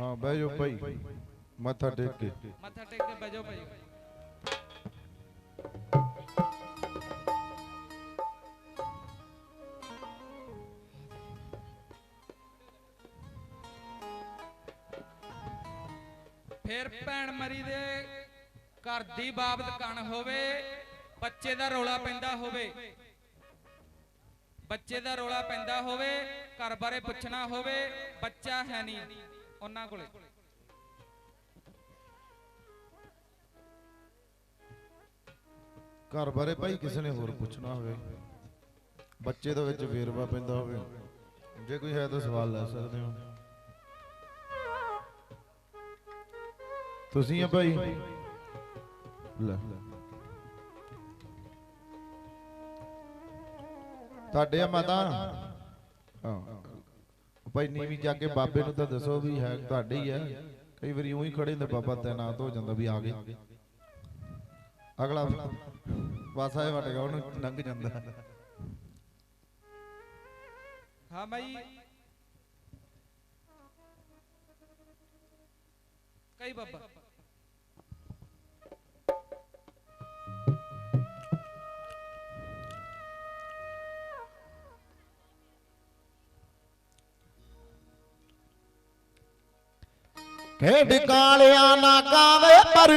ਹਾਂ, ਬਹਿ ਜਾਓ ਭਾਈ। ਮੱਥਾ ਟੇਕ ਕੇ। ਮੱਥਾ ਟੇਕ ਕੇ ਬਹਿ ਜਾਓ ਭਾਈ। ਫੇਰ ਭੈਣ ਮਰੀ ਦੇ ਘਰ ਦੀ ਬਾਬਤ ਕਣ ਹੋਵੇ, ਬੱਚੇ ਦਾ ਰੋਲਾ ਪੈਂਦਾ ਹੋਵੇ। ਬੱਚੇ ਦਾ ਰੋਲਾ ਪੈਂਦਾ ਹੋਵੇ, ਘਰ ਬਾਰੇ ਪੁੱਛਣਾ ਹੋਵੇ, ਬੱਚਾ ਹੈ ਨਹੀਂ। ਉਹਨਾਂ ਕੋਲੇ। ਘਰ ਬਾਰੇ ਭਾਈ ਕਿਸੇ ਨੇ ਹੋਰ ਪੁੱਛਣਾ ਹੋਵੇ। ਬੱਚੇ ਦੇ ਵਿੱਚ ਵੇਰਵਾ ਪੈਂਦਾ ਹੋਵੇ। ਜੇ ਕੋਈ ਹੈ ਤਾਂ ਸਵਾਲ ਲੈ ਸਕਦੇ ਹੋ। ਤੁਸੀਂ ਆ ਭਾਈ? ਲੈ। ਤੁਹਾਡੇ ਆ ਮਾਤਾ? ਹਾਂ। ਭਾਈ ਨੀਵੀਂ ਜਾ ਕੇ ਬਾਬੇ ਨੂੰ ਤਾਂ ਦੱਸੋ ਵੀ ਹੈ ਤੁਹਾਡੇ ਹੀ। ਹੈ। ਕਈ ਵਾਰੀ ਉਹੀ ਖੜੇ ਹੁੰਦੇ ਬਾਬਾ ਤੈਨਾਤ ਹੋ ਜਾਂਦਾ ਵੀ ਆ ਗਏ। ਅਗਲਾ ਪਾਸਾ ਇਹ ਵਟਗਾ ਉਹਨੂੰ ਲੰਘ ਜਾਂਦਾ। ਹਾਂ ਭਾਈ ਕਈ ਬਾਬਾ। ਖੇਡ ਕਾਲਿਆਂ ਨਾ ਗਾਵੇ ਪਰ।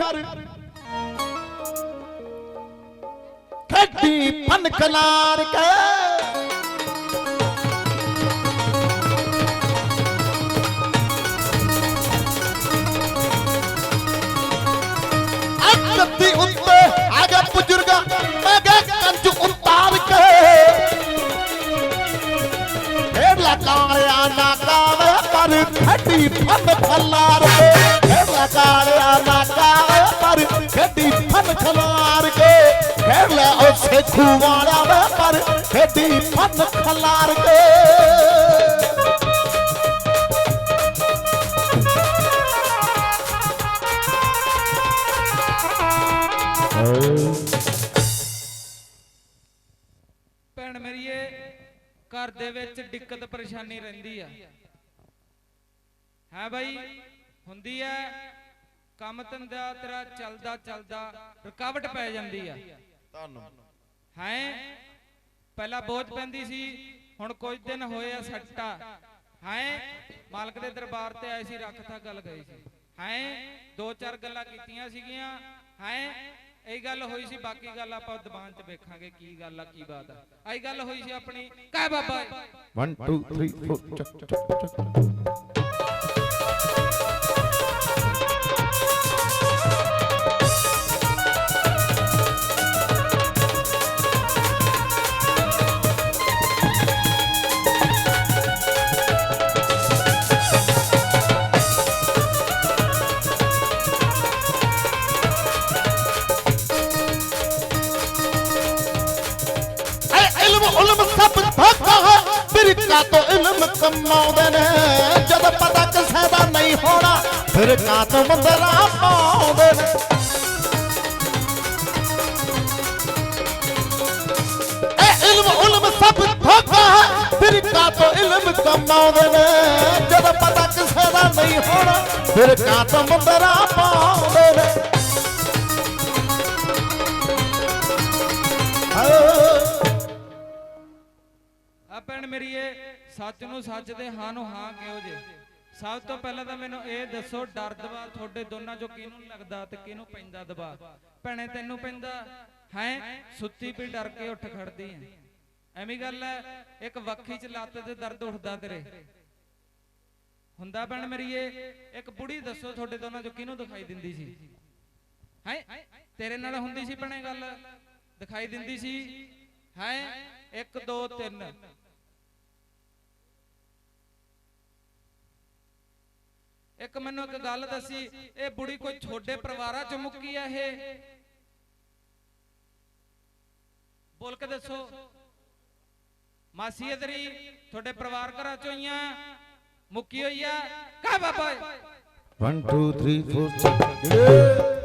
ਖੱਡੀ ਫਨ ਖਲਾਰ ਕੇ ਅੱਕਤੀ ਉੱਤੇ ਆਗੇ ਬਜ਼ੁਰਗਾ ਅਗੇ ਕੰਜ ਉਤਾਰ ਕੇ। ਖੇਡਲਾ ਕਾਲਿਆ ਨਾ ਕਾਵੇ ਪਰ, ਖੱਡੀ ਫਨ ਖਲਾਰ ਕੇ ਖੇਡਲਾ ਕਾਲਿਆ ਪਰ ਖੱਡੀ ਫਨ ਖਲਾਰ ਕੇ ਖੇਡਲਾ ਉਹ ਸੇਖੂ ਵਾਲਾ ਵੇ ਪਰ ਖੱਡੀ ਫਨ ਖਲਾਰ ਕੇ ਭੈਣ ਮੇਰੀਏ ਘਰ ਦੇ ਵਿੱਚ ਦਿੱਕਤ ਪਰੇਸ਼ਾਨੀ ਰਹਿੰਦੀ ਆ। ਹੈ ਬਾਈ? ਹੁੰਦੀ ਹੈ ਕੰਮ ਧੰਦਾ ਤੇਰਾ ਚੱਲਦਾ ਚੱਲਦਾ ਰੁਕਾਵਟ ਪੈ ਜਾਂਦੀ ਆ। ਤੁਹਾਨੂੰ ਹੈ? ਪਹਿਲਾਂ ਬੋਝ ਪੈਂਦੀ ਸੀ ਹੁਣ ਕੁਝ ਦਿਨ ਹੋਏ ਆ ਸੱਟਾ। ਹੈ? ਮਾਲਕ ਦੇ ਦਰਬਾਰ ਤੇ ਆਏ ਸੀ ਰੱਖ ਥਾ ਗੱਲ ਗਈ ਸੀ। ਹੈ? ਦੋ ਚਾਰ ਗੱਲਾਂ ਕੀਤੀਆਂ ਸੀਗੀਆਂ। ਹੈ? ਇਹ ਗੱਲ ਹੋਈ ਸੀ ਬਾਕੀ ਗੱਲ ਆਪਾਂ ਦੀਵਾਨ 'ਚ ਵੇਖਾਂਗੇ ਕੀ ਗੱਲ ਆ ਕੀ ਬਾਤ ਆ। ਆਈ ਗੱਲ ਹੋਈ ਸੀ ਆਪਣੀ ਕਹਿ ਬਾਬਾ। 1 2 3 4 ਚੱਕ ਚੱਕ ਚੱਕ। ਇਲਮ ਨੇ। ਜਦ ਪਤਾ ਕਿਸੇ ਦਾ ਨਹੀਂ ਹੋਣਾ, ਫਿਰ ਤੋਂ ਮੰਦਰਾ ਪਾਉਂਦੇ ਨੇ। ਇਹ ਇਲਮ, ਉਲਮ ਸਭ ਧੋਖਾ ਹੈ ਫਿਰਕਾ ਤੋਂ ਇਲਮ ਕਮਾਉਂਦੇ ਨੇ। ਜਦ ਪਤਾ ਕਿਸੇ ਦਾ ਨਹੀਂ ਹੋਣਾ, ਫਿਰ ਤੋਂ ਮੰਦਰਾ ਪਾਉਂਦੇ ਨੇ। ਆ ਭੈਣ ਮੇਰੀਏ ਸੱਚ ਨੂੰ ਸੱਚ ਦੇ ਹਾਂ ਨੂੰ ਹਾਂ ਕਿਉਂ ਜੇ ਸਭ ਤੋਂ ਪਹਿਲਾਂ ਤਾਂ ਮੈਨੂੰ ਇਹ ਦੱਸੋ, ਡਰ ਦਵਾ ਤੁਹਾਡੇ ਦੋਨਾਂ ਚੋਂ ਕਿਹਨੂੰ ਲੱਗਦਾ ਤੇ ਕਿਹਨੂੰ ਪੈਂਦਾ ਦਬਾ? ਭੈਣੇ, ਤੈਨੂੰ ਪੈਂਦਾ ਹੈ, ਸੁੱਤੀ ਵੀ ਡਰ ਕੇ ਉੱਠ ਖੜਦੀ ਐ ਐਵੇਂ ਗੱਲ ਐ ਇੱਕ ਵੱਖੀ ਚ ਲੱਤ ਤੇ ਦਰਦ ਉੱਠਦਾ ਤੇਰੇ। ਹੁੰਦਾ ਭੈਣ ਮੇਰੀਏ ਇੱਕ ਬੁੜੀ ਦੱਸੋ ਤੁਹਾਡੇ ਦੋਨਾਂ ਚੋਂ ਕਿਹਨੂੰ ਦਿਖਾਈ ਦਿੰਦੀ ਸੀ? ਹੈ? ਤੇਰੇ ਨਾਲ ਹੁੰਦੀ ਸੀ ਭੈਣੇ ਗੱਲ? ਦਿਖਾਈ ਦਿੰਦੀ ਸੀ? ਹੈ? 1 2 3 ਇੱਕ ਮੈਨੂੰ ਇੱਕ ਗੱਲ ਦੱਸੀ, ਇਹ ਬੁੜੀ ਕੋਈ ਛੋਡੇ ਪਰਿਵਾਰਾਂ ਚ ਮੁੱਕੀ ਆ ਇਹ? ਬੋਲ ਕੇ ਦੱਸੋ। ਮਾਸੀ ਇਧਰੀ ਤੁਹਾਡੇ ਪਰਿਵਾਰ ਘਰਾਂ ਚੋਂ ਹੀ ਮੁੱਕੀ ਹੋਈ ਆ? ਕਾ ਬਾਬਾ 1 2 3 4 5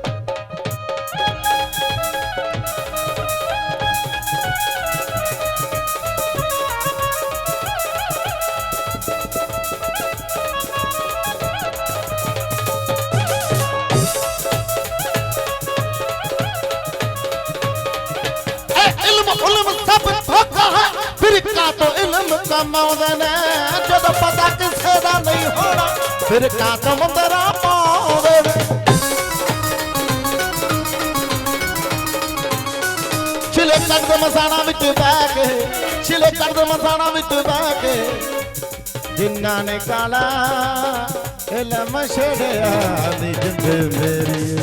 ਕੰਮ ਕਮਾਉਂਦੇ ਨੇ, ਜਦੋਂ ਪਤਾ ਕਿਸੇ ਦਾ ਨਹੀਂ ਹੋਣਾ, ਫਿਰ ਤੋਂ ਮੰਦਰਾ ਪਾਉਂਦੇ ਨੇ? ਛਿਲੇ ਕੱਢਦੇ ਮਸਾਣਾ ਵਿੱਚ ਬਹਿ ਕੇ, ਛਿਲੇ ਕੱਢਦੇ ਮਸਾਣਾ ਵਿੱਚ ਬਹਿ ਕੇ, ਜਿਨ੍ਹਾਂ ਨੇ ਕਾਲਾ ਇਲਮ ਛੜਿਆ ਨੀ ਜਿੰਦ ਮੇਰੀ।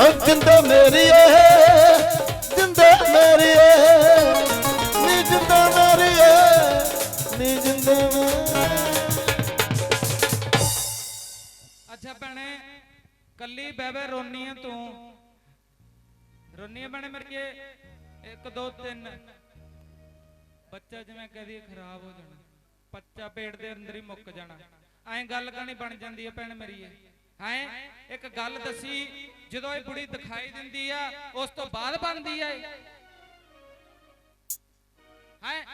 ਓ ਮੇਰੀ ਏ। ਅੱਛਾ ਭੈਣੇ, ਕੱਲੀ ਬਹਿਬੇ ਰੋਨੀ ਆ ਤੂੰ। ਰੋਨੀ ਆ ਭੈਣੇ ਮੇਰੀਏ 1 2 3 ਬੱਚਾ ਜਿਵੇਂ ਕਹਦੀ ਖਰਾਬ ਹੋ ਜਾਣਾ। ਬੱਚਾ ਪੇਟ ਦੇ ਅੰਦਰ ਹੀ ਮੁੱਕ ਜਾਣਾ। ਐਂ ਗੱਲ ਕਹਾਣੀ ਬਣ ਜਾਂਦੀ ਹੈ ਭੈਣ ਮੇਰੀ ਹੈਂ? ਇੱਕ ਗੱਲ ਦੱਸੀ, ਜਦੋਂ ਇਹ ਬੁੜੀ ਦਿਖਾਈ ਦਿੰਦੀ ਆ, ਉਸ ਤੋਂ ਬਾਅਦ ਬਣਦੀ ਆ ਹੈਂ?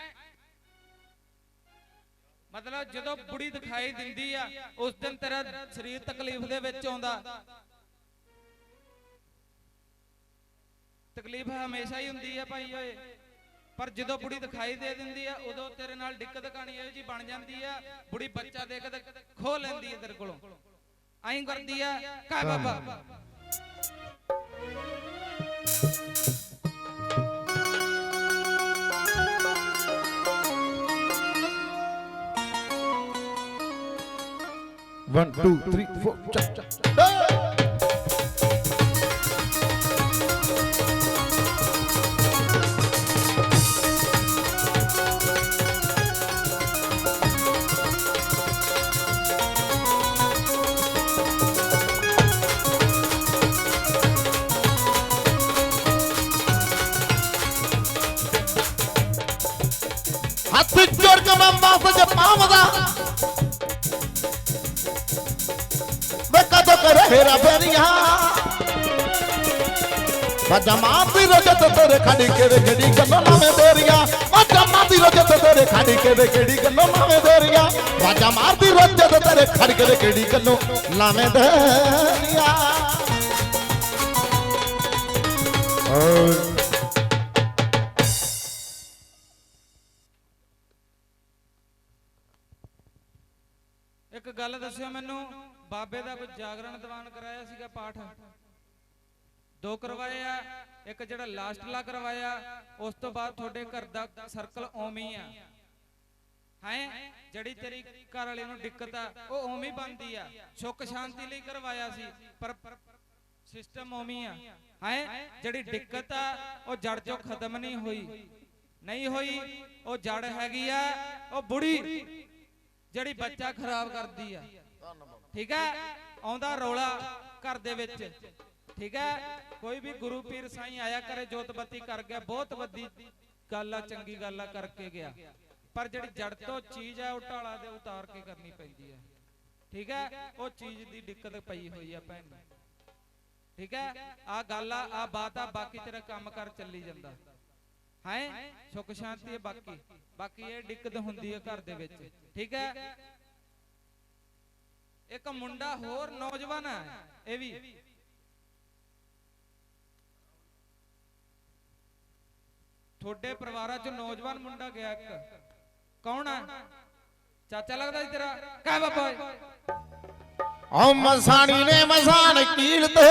ਮਤਲਬ ਜਦੋਂ ਬੁੜੀ ਦਿਖਾਈ ਦਿੰਦੀ ਆ, ਉਸ ਦਿਨ ਤੇਰਾ ਸਰੀਰ ਤਕਲੀਫ ਦੇ ਵਿੱਚ ਆਉਂਦਾ। ਤਕਲੀਫ ਹਮੇਸ਼ਾ ਹੀ ਹੁੰਦੀ ਆ ਭਾਈ ਓਏ। ਪਰ ਜਦੋਂ ਬੁੜੀ ਦਿਖਾਈ ਦੇ ਦਿੰਦੀ ਆ, ਉਦੋਂ ਤੇਰੇ ਨਾਲ ਦਿੱਕਤ ਕਹਾਣੀ ਇਹੋ ਜੀ ਬਣ ਜਾਂਦੀ ਆ, ਬੁੜੀ ਬੱਚਾ ਦੇ ਕੇ ਤੇ ਖੋ ਲੈਂਦੀ ਆ ਤੇਰੇ ਕੋਲੋਂ। ਐਂ ਕਰਦੀ ਆ, ਕਾ ਬਾਬਾ? One, two, three, four, cha, cha, cha. ਕਰੇ ਫੇਰਾ ਫੇਰੀਆਂ ਰਜਤ ਤੇਰੇ ਖੜੀ ਕੇ ਵੇ ਕਿਹੜੀ ਗੱਲੋਂ ਨਾਵੇਂ ਦੇਰੀਆਂ? ਵਾਜਾ ਮਾਰਦੀ ਰਜਤ ਤੇਰੇ ਖੜੀ ਕੇ ਵੇ ਕਿਹੜੀ ਗੱਲੋਂ ਨਾਵੇਂ ਦੇਰੀਆਂ? ਵਾਜਾ ਮਾਰਦੀ ਰਜਤ ਤੇਰੇ ਖੜੀ ਕੇ ਵੇ ਕਿਹੜੀ ਗੱਲੋਂ ਨਾਵੇਂ ਦੇਰੀਆਂ? ਇੱਕ ਗੱਲ ਦੱਸਿਓ ਮੈਨੂੰ। ਬਾਬੇ ਦਾ ਕੋਈ ਜਾਗਰਣ ਦੀਵਾਨ ਕਰਾਇਆ ਸੀਗਾ ਪਾਠ। ਦੋ ਕਰਵਾਏ ਆ, ਇੱਕ ਜਿਹੜਾ ਲਾਸਟਲਾ ਕਰਵਾਇਆ, ਉਸ ਤੋਂ ਬਾਅਦ ਤੁਹਾਡੇ ਘਰ ਦਾ ਸਰਕਲ ਓਵੇਂ ਆ। ਹੈ? ਜਿਹੜੀ ਤੇਰੀ ਘਰ ਵਾਲੇ ਨੂੰ ਦਿੱਕਤ ਆ, ਉਹ ਓਵੇਂ ਬਣਦੀ ਆ। ਸੁੱਖ ਸ਼ਾਂਤੀ ਲਈ ਕਰਵਾਇਆ ਸੀ, ਪਰ ਸਿਸਟਮ ਓਵੇਂ ਆ। ਹੈ? ਜਿਹੜੀ ਦਿੱਕਤ ਆ, ਉਹ ਜੜ ਚੋਂ ਖਤਮ ਨਹੀਂ ਹੋਈ। ਨਹੀਂ ਹੋਈ, ਉਹ ਜੜ ਹੈਗੀ ਆ, ਉਹ ਬੁੜੀ ਜਿਹੜੀ ਬੱਚਾ ਖਰਾਬ ਕਰਦੀ ਆ। ਠੀਕ ਹੈ? ਆਉਂਦਾ ਰੋਲਾ ਘਰ ਦੇ ਵਿੱਚ। ਠੀਕ ਹੈ? ਕੋਈ ਵੀ ਗੁਰੂ ਪੀਰ ਸਾਈਂ ਆਇਆ ਕਰੇ, ਜੋਤ ਕਰ ਗਿਆ, ਬਹੁਤ ਵੱਡੀ ਗੱਲ ਆ, ਚੰਗੀ ਗੱਲ ਆ, ਕਰਕੇ ਗਿਆ। ਪਰ ਜਿਹੜੀ ਜੜ ਤੋਂ ਚੀਜ਼ ਆ, ਉਹ ਢਾਲਾ ਦੇ ਉਤਾਰ ਕੇ ਕਰਨੀ ਪੈਂਦੀ ਆ। ਠੀਕ ਹੈ? ਉਹ ਚੀਜ਼ ਦੀ ਦਿੱਕਤ ਪਈ ਹੋਈ ਆ ਭੈਣ ਨੂੰ। ਠੀਕ ਹੈ? ਆ ਗੱਲ ਆ ਆ ਬਾਤ ਆ, ਬਾਕੀ ਤੇਰਾ ਕੰਮ ਕਰ ਚੱਲੀ ਜਾਂਦਾ। ਹੈ? ਸੁਖ ਸ਼ਾਂਤੀ ਹੈ ਬਾਕੀ। ਬਾਕੀ ਇਹ ਦਿੱਕਤ ਹੁੰਦੀ ਹੈ ਘਰ ਦੇ ਵਿੱਚ। ਠੀਕ ਹੈ? ਇੱਕ ਮੁੰਡਾ ਹੋਰ ਨੌਜਵਾਨ ਹੈ, ਇਹ ਵੀ। ਤੁਹਾਡੇ ਪਰਿਵਾਰਾਂ ਚ ਨੌਜਵਾਨ ਮੁੰਡਾ ਗਿਆ ਇੱਕ। ਕੌਣ ਹੈ? ਚਾਚਾ ਲੱਗਦਾ ਸੀ ਤੇਰਾ? ਕਹਿ ਬਾਬਾ ਓ ਮਸਾਣੀ ਨੇ ਮਸਾਨ ਕੀਲ ਤੇ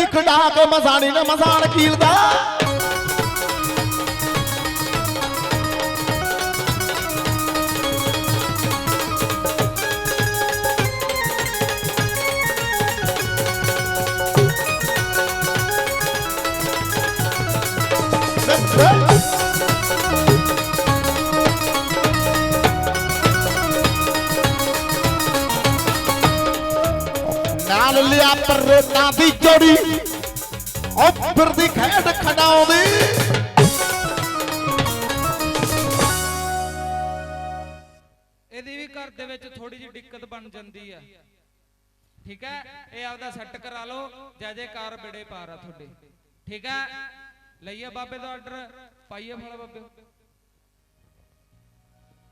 ਮਗਾ ਖੇਡ ਦੀ ਖੰਡਾ ਕੇ ਮਸਾਣੀ ਨੇ ਲਿਆ ਪਰੇਤਾਂ ਦੀ ਜੋੜੀ। ਉਹ ਫਿਰਦੀ ਖੇਡ ਖਡਾਉਂਦੀ। ਇਹਦੀ ਵੀ ਘਰ ਦੇ ਵਿੱਚ ਥੋੜੀ ਜਿਹੀ ਦਿੱਕਤ ਬਣ ਜਾਂਦੀ ਆ। ਠੀਕ ਹੈ? ਇਹ ਆਪਦਾ ਸੈੱਟ ਕਰਾ ਲਓ। ਜੈ ਜੈਕਾਰ ਬੇੜੇ ਪਾਰ ਆ ਤੁਹਾਡੇ। ਠੀਕ ਹੈ? ਲਈਏ ਬਾਬੇ ਦਾ ਆਰਡਰ ਪਾਈਏ ਫਲ ਬਾਬੇ।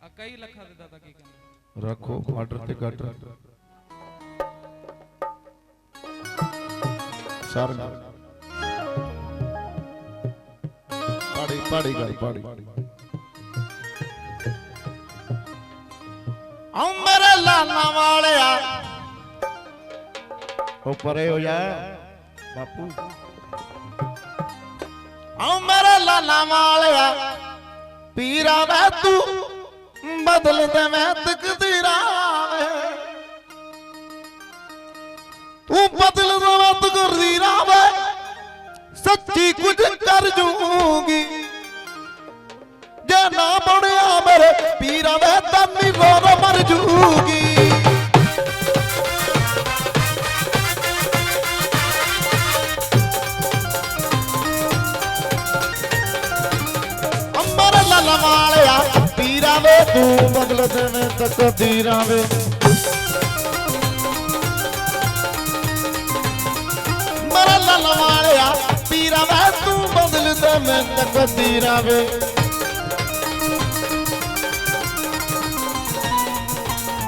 ਆ ਕਈ ਲੱਖਾਂ ਦੇ ਦਾਤਾ ਕੀ ਕਹਿੰਦਾ? ਰੱਖੋ ਆਰਡਰ ਤੇ ਕੱਟ ਸਰ ਪਾੜੀ ਪਾੜੀ ਗੱਲ, ਪਾੜੀ। ਆਉ ਮੇਰੇ ਵਾਲਿਆ। ਉਹ ਪਰੇ ਹੋ ਜਾ, ਬਾਪੂ। ਆਉ ਮੇਰੇ ਵਾਲਿਆ। ਪੀਰਾ ਵੇ ਤੂੰ, ਬਦਲ ਦੇ ਮੈਂ ਤਕਦੀਰਾਂ। ਤੂੰ ਬਦਲ ਦੇ ਮੈਂ ਤਕਦੀਰਾਂ ਸੱਚੀ ਕੁਝ ਕਰ ਜੂਗੀ। ਜੇ ਨਾ ਬਣਿਆ ਮੇਰੇ ਪੀਰਾ ਵੇ ਤਾਂ ਨਿਗੋਰ ਮਰ ਜੂਗੀ। ਅੰਬਰ ਲਾਲਾ ਵਾਲਿਆ, ਪੀਰਾ ਵੇ ਤੂੰ ਬਦਲ ਦੇਵੇਂ ਤਕਦੀਰਾਂ ਵੇ ਬਦਲ ਦੇਵੇਂ ਤਕਦੀਰਾਂ ਵੇ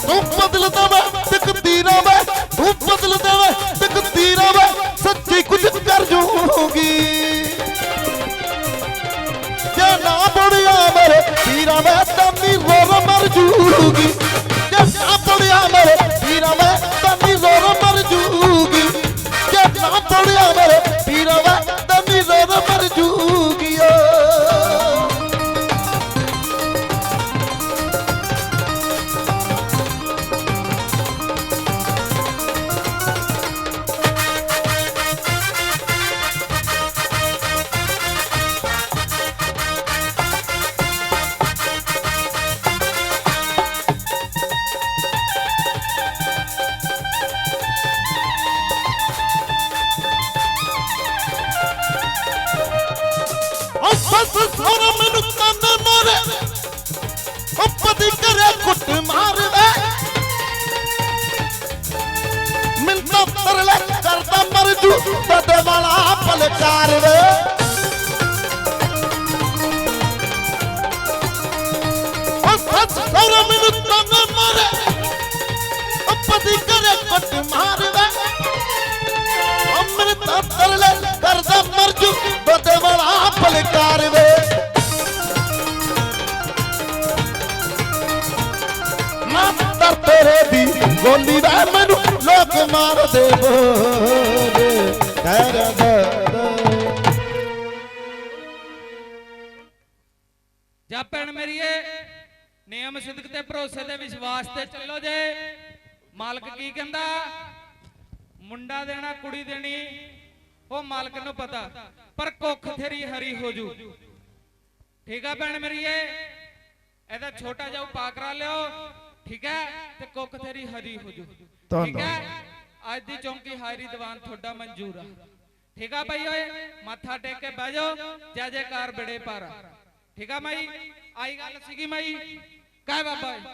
ਤੂੰ ਬਦਲ ਦੇਵੇਂ ਤਕਦੀਰਾਂ ਵੇ ਤੂੰ ਬਦਲ ਦੇਵੇਂ ਤਕਦੀਰਾਂ ਵੇ ਸੱਚੀ ਕੁਝ ਕਰ ਜੂਗੀ ਜੇ ਨਾ ਬੁੜਿਆ ਮੇਰੇ ਪੀਰਾ, ਮੈਂ ਤੰਨੀ ਰੋਰ ਮਰ ਜੂਗੀ। ਜੇ ਨਾ ਬੁੜਿਆ ਮੇਰੇ ਪੀਰਾ, ਮੈਂ ਤੰਨੀ ਰੋਰ ਮਰ ਜੂਗੀ। ਸੋਰਾ ਮੈਨੂੰ ਕੰਨ ਮਾਰੇ। ਉਹ ਪਤੀ ਕਰੇ ਕੁੱਟ ਮਾਰਵੇ ਮਿਲਦਾ ਤਰਲੇ ਕਰਦਾ ਮਰ ਜੂ ਤਦੇ ਵਾਲਾ ਪਲਕਾਰ ਵੇ ਉਹ ਬਸ ਸੋਰਾ ਮੈਨੂੰ ਕੰਨ ਮਾਰੇ। ਉਹ ਪਤੀ ਕਰੇ ਕੁੱਟ ਮਾਰ ਵਾਲਾ ਵੇ। ਮਾਤਰ ਤੇਰੇ ਦੀ ਗੋਲੀ ਦਾ ਮੈਨੂੰ ਲੋਕ ਮਾਰਦੇ ਬੋਲੇ। ਕਰ ਜਾ ਭੈਣ ਮੇਰੀਏ, ਨਿਯਮ ਸਿਦਕ ਤੇ ਭਰੋਸੇ ਤੇ ਵਿਸ਼ਵਾਸ ਤੇ ਚੱਲੋ ਜੇ। ਮਾਲਕ ਕੀ ਕਹਿੰਦਾ? ਮੁੰਡਾ ਦੇਣਾ, ਕੁੜੀ ਦੇਣੀ। ਉਹ ਮਾਲਕ ਨੂੰ ਪਤਾ ਪਰ ਕੁੱਖ ਤੇਰੀ ਹਰੀ ਹੋ ਜੂ। ਠੀਕ ਆ ਭੈਣ ਮੇਰੀਏ ਇਹਦਾ ਛੋਟਾ ਜਿਹਾ ਉਪਾਅ ਕਰਾ ਲਿਓ। ਠੀਕ ਹੈ? ਤੇ ਕੁੱਖ ਤੇਰੀ ਹਰੀ ਹੋ ਜੂ। ਠੀਕ ਹੈ? ਅੱਜ ਦੀ ਚੌਂਕੀ ਹਾਇਰੀ ਦੀਵਾਨ ਤੁਹਾਡਾ ਮਨਜ਼ੂਰ ਆ। ਠੀਕ ਆ ਭਾਈ ਓਏ? ਮੱਥਾ ਟੇਕ ਕੇ ਬਹਿ ਜਾਓ। ਜੈ ਜੈਕਾਰ ਬੜੇ ਪਰ ਠੀਕ ਆ ਮਾਈ? ਆਈ ਗੱਲ ਸੀਗੀ ਮਾਈ। ਕਹਿ ਬਾਬਾ ਜੀ।